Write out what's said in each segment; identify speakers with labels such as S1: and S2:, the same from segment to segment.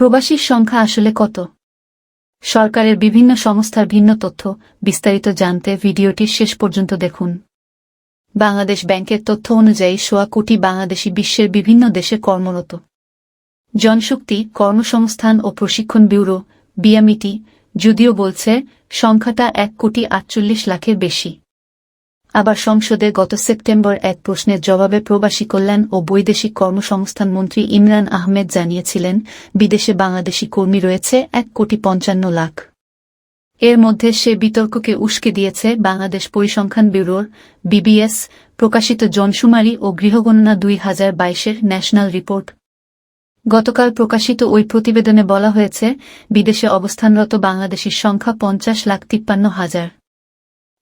S1: প্রবাসীর সংখ্যা আসলে কত? সরকারের বিভিন্ন সংস্থার ভিন্ন তথ্য, বিস্তারিত জানতে ভিডিওটি শেষ পর্যন্ত দেখুন। বাংলাদেশ ব্যাংকের তথ্য অনুযায়ী সোয়া কোটি বাংলাদেশি বিশ্বের বিভিন্ন দেশে কর্মরত। জনশক্তি, কর্মসংস্থান ও প্রশিক্ষণ ব্যুরো, বিএমইটি, যদিও বলছে, সংখ্যাটা এক কোটি আটচল্লিশ লাখের বেশি। আবার সংসদে গত সেপ্টেম্বর এক প্রশ্নের জবাবে প্রবাসী কল্যাণ ও বৈদেশিক কর্মসংস্থান মন্ত্রী ইমরান আহমেদ জানিয়েছিলেন, বিদেশে বাংলাদেশি কর্মী রয়েছে এক কোটি পঞ্চান্ন লাখ। এর মধ্যে সে বিতর্ককে উস্কে দিয়েছে বাংলাদেশ পরিসংখ্যান ব্যুরোর, বিবিএস, প্রকাশিত জনশুমারি ও গৃহগণনা দুই হাজার বাইশের ন্যাশনাল রিপোর্ট। গতকাল প্রকাশিত ওই প্রতিবেদনে বলা হয়েছে, বিদেশে অবস্থানরত বাংলাদেশির সংখ্যা পঞ্চাশ লাখ তিপ্পান্ন হাজার।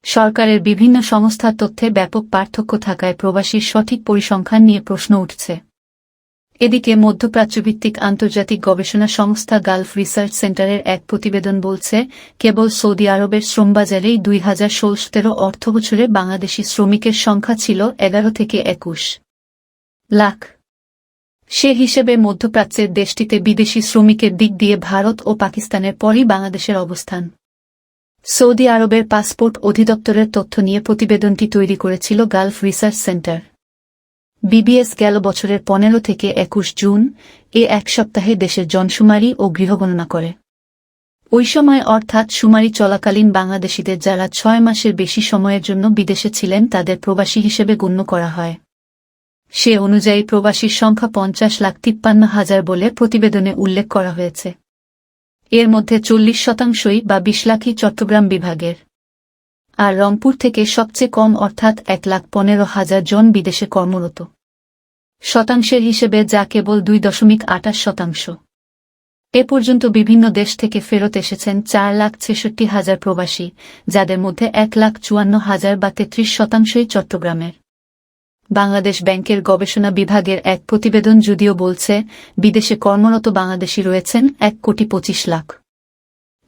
S1: সরকারের বিভিন্ন সংস্থার তথ্যে ব্যাপক পার্থক্য থাকায় প্রবাসীর সঠিক পরিসংখ্যান নিয়ে প্রশ্ন উঠছে। এদিকে মধ্যপ্রাচ্যভিত্তিক আন্তর্জাতিক গবেষণা সংস্থা গালফ রিসার্চ সেন্টারের এক প্রতিবেদন বলছে, কেবল সৌদি আরবের শ্রমবাজারেই দুই হাজার ষোলসতেরো অর্থ বছরে বাংলাদেশি শ্রমিকের সংখ্যা ছিল এগারো থেকে একুশ লাখ। সে হিসেবে মধ্যপ্রাচ্যের দেশটিতে বিদেশি শ্রমিকের দিক দিয়ে ভারত ও পাকিস্তানের পরই বাংলাদেশের অবস্থান। সৌদি আরবের পাসপোর্ট অধিদপ্তরের তথ্য নিয়ে প্রতিবেদনটি তৈরি করেছিল গালফ রিসার্চ সেন্টার। বিবিএস গেল বছরের পনেরো থেকে একুশ জুন এ এক সপ্তাহে দেশের জনশুমারি ও গৃহগণনা করে। ওই সময় অর্থাৎ শুমারি চলাকালীন বাংলাদেশিদের যারা ছয় মাসের বেশি সময়ের জন্য বিদেশে ছিলেন তাদের প্রবাসী হিসেবে গণ্য করা হয়। সে অনুযায়ী প্রবাসীর সংখ্যা পঞ্চাশ লাখ তিপ্পান্ন হাজার বলে প্রতিবেদনে উল্লেখ করা হয়েছে। এর মধ্যে চল্লিশ শতাংশই বা বিশ লাখই চট্টগ্রাম বিভাগের। আর রংপুর থেকে সবচেয়ে কম অর্থাৎ এক লাখ পনেরো হাজার জন বিদেশে কর্মরত। শতাংশের হিসেবে যা কেবল দুই দশমিক আটাশ শতাংশ। এ পর্যন্ত বিভিন্ন দেশ থেকে ফেরত এসেছেন চার লাখ ছেষট্টি হাজার প্রবাসী, যাদের মধ্যে এক লাখ চুয়ান্ন হাজার বা তেত্রিশ শতাংশই চট্টগ্রামের। বাংলাদেশ ব্যাংকের গবেষণা বিভাগের এক প্রতিবেদন যদিও বলছে, বিদেশে কর্মরত বাংলাদেশি রয়েছেন এক কোটি পঁচিশ লাখ।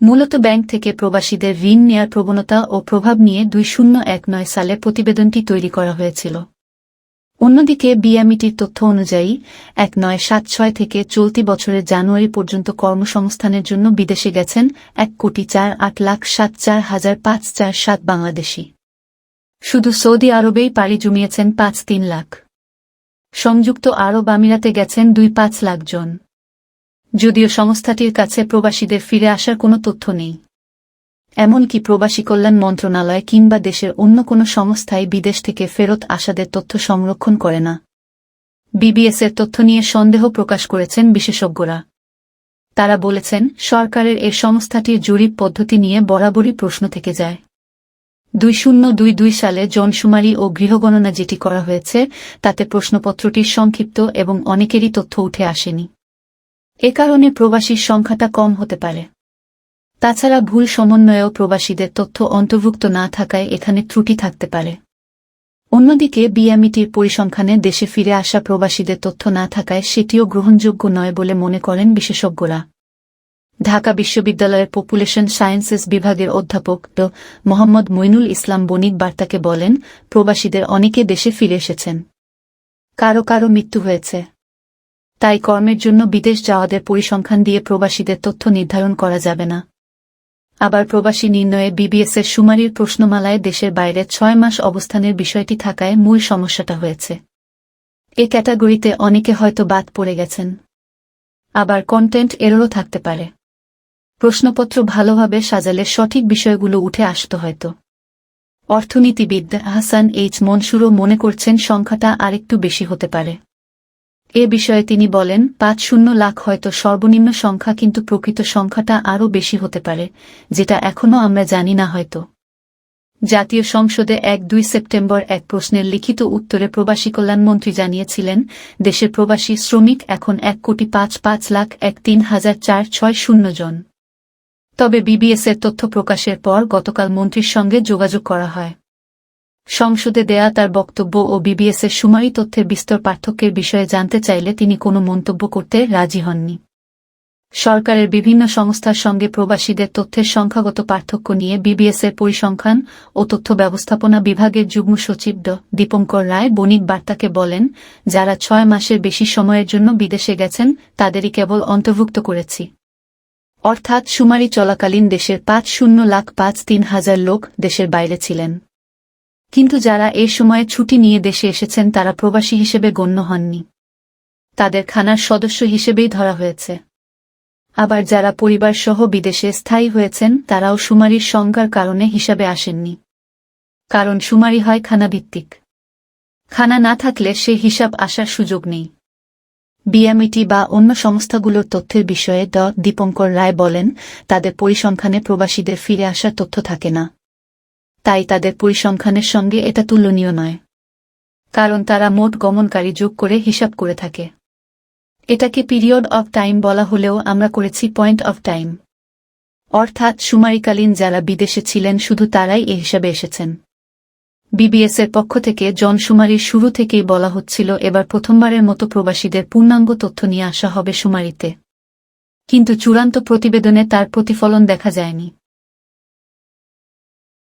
S1: মূলত ব্যাংক থেকে প্রবাসীদের ঋণ নেয়ার প্রবণতা ও প্রভাব নিয়ে দুই শূন্য এক নয় সালে প্রতিবেদনটি তৈরি করা হয়েছিল। অন্যদিকে বিএমইটির তথ্য অনুযায়ী, এক নয় সাত ছয় থেকে চলতি বছরের জানুয়ারি পর্যন্ত কর্মসংস্থানের জন্য বিদেশে গেছেন এক কোটি চার আট লাখ সাত চার হাজার পাঁচ চার সাত বাংলাদেশি। শুধু সৌদি আরবেই পাড়ি জমিয়েছেন পাঁচ তিন লাখ। সংযুক্ত আরব আমিরাতে গেছেন দুই পাঁচ লাখ জন। যদিও সংস্থাটির কাছে প্রবাসীদের ফিরে আসার কোনো তথ্য নেই। এমনকি প্রবাসী কল্যাণ মন্ত্রণালয় কিংবা দেশের অন্য কোনো সংস্থায় বিদেশ থেকে ফেরত আসাদের তথ্য সংরক্ষণ করে না। বিবিএসের তথ্য নিয়ে সন্দেহ প্রকাশ করেছেন বিশেষজ্ঞরা। তারা বলেছেন, সরকারের এ সংস্থাটির জরিপ পদ্ধতি নিয়ে বরাবরই প্রশ্ন থেকে যায়। দুই শূন্য দুই দুই সালে জনশুমারি ও গৃহগণনা যেটি করা হয়েছে, তাতে প্রশ্নপত্রটির সংক্ষিপ্ত এবং অনেকেরই তথ্য উঠে আসেনি। এ কারণে প্রবাসীর সংখ্যাটা কম হতে পারে। তাছাড়া ভুল সমন্বয়েও প্রবাসীদের তথ্য অন্তর্ভুক্ত না থাকায় এখানে ত্রুটি থাকতে পারে। অন্যদিকে বিএমইটির পরিসংখ্যানে দেশে ফিরে আসা প্রবাসীদের তথ্য না থাকায় সেটিও গ্রহণযোগ্য নয় বলে মনে করেন বিশেষজ্ঞরা। ঢাকা বিশ্ববিদ্যালয়ের পপুলেশন সায়েন্সেস বিভাগের অধ্যাপক ড. মোহাম্মদ মইনুল ইসলাম বণিক বার্তাকে বলেন, প্রবাসীদের অনেকে দেশে ফিরে এসেছেন। কারও কারও মৃত্যু হয়েছে। তাই কর্মের জন্য বিদেশ যাওয়াদের পরিসংখ্যান দিয়ে প্রবাসীদের তথ্য নির্ধারণ করা যাবে না। আবার প্রবাসী নির্ণয়ে বিবিএসের সুমারির প্রশ্নমালায় দেশের বাইরে ছয় মাস অবস্থানের বিষয়টি থাকায় মূল সমস্যাটা হয়েছে। এ ক্যাটাগরিতে অনেকে হয়তো বাদ পড়ে গেছেন। আবার কন্টেন্ট এরও থাকতে পারে। প্রশ্নপত্র ভালোভাবে সাজালে সঠিক বিষয়গুলো উঠে আসত হয়তো। অর্থনীতিবিদ হাসান এইচ মনসুরও মনে করছেন সংখ্যাটা আরেকটু বেশি হতে পারে। এ বিষয়ে তিনি বলেন, পাঁচ শূন্য লাখ হয়তো সর্বনিম্ন সংখ্যা কিন্তু প্রকৃত সংখ্যাটা আরও বেশি হতে পারে, যেটা এখনও আমরা জানি না হয়তো। জাতীয় সংসদে এক দুই সেপ্টেম্বর এক প্রশ্নের লিখিত উত্তরে প্রবাসী কল্যাণমন্ত্রী জানিয়েছিলেন, দেশের প্রবাসী শ্রমিক এখন এক কোটি পাঁচ পাঁচ লাখ এক তিন হাজার চার ছয় শূন্য জন। তবে বিবিএসের তথ্য প্রকাশের পর গতকাল মন্ত্রীর সঙ্গে যোগাযোগ করা হয়। সংসদে দেয়া তার বক্তব্য ও বিবিএসের সুমারি তথ্যের বিস্তর পার্থক্যের বিষয়ে জানতে চাইলে তিনি কোনো মন্তব্য করতে রাজি হননি। সরকারের বিভিন্ন সংস্থার সঙ্গে প্রবাসীদের তথ্যের সংখ্যাগত পার্থক্য নিয়ে বিবিএসের পরিসংখ্যান ও তথ্য ব্যবস্থাপনা বিভাগের যুগ্ম সচিব ড দীপঙ্কর রায় বণিক বার্তাকে বলেন, যারা ছয় মাসের বেশি সময়ের জন্য বিদেশে গেছেন, তাদেরই কেবল অন্তর্ভুক্ত করেছি। অর্থাৎ শুমারি চলাকালীন দেশের পাঁচ শূন্য লাখ পাঁচ তিন হাজার লোক দেশের বাইরে ছিলেন। কিন্তু যারা এ সময়ে ছুটি নিয়ে দেশে এসেছেন তারা প্রবাসী হিসেবে গণ্য হননি। তাদের খানার সদস্য হিসেবেই ধরা হয়েছে। আবার যারা পরিবার সহ বিদেশে স্থায়ী হয়েছেন তারাও সুমারির সংজ্ঞার কারণে হিসাবে আসেননি। কারণ সুমারি হয় খানাভিত্তিক। খানা না থাকলে সে হিসাব আসার সুযোগ নেই। বিএমইটি বা অন্য সংস্থাগুলোর তথ্যের বিষয়ে ড. দীপঙ্কর রায় বলেন, তাদের পরিসংখ্যানে প্রবাসীদের ফিরে আসার তথ্য থাকে না। তাই তাদের পরিসংখ্যানের সঙ্গে এটা তুলনীয় নয়। কারণ তারা মোট গমনকারী যোগ করে হিসাব করে থাকে। এটাকে পিরিয়ড অফ টাইম বলা হলেও আমরা করেছি পয়েন্ট অফ টাইম। অর্থাৎ সুমারিকালীন যারা বিদেশে ছিলেন, শুধু তারাই এ হিসাবে এসেছেন। বিবিএসের পক্ষ থেকে জনশুমারির শুরু থেকেই বলা হচ্ছিল, এবার প্রথমবারের মতো প্রবাসীদের পূর্ণাঙ্গ তথ্য নিয়ে আসা হবে শুমারিতে কিন্তু চূড়ান্ত প্রতিবেদনে তার প্রতিফলন দেখা যায়নি।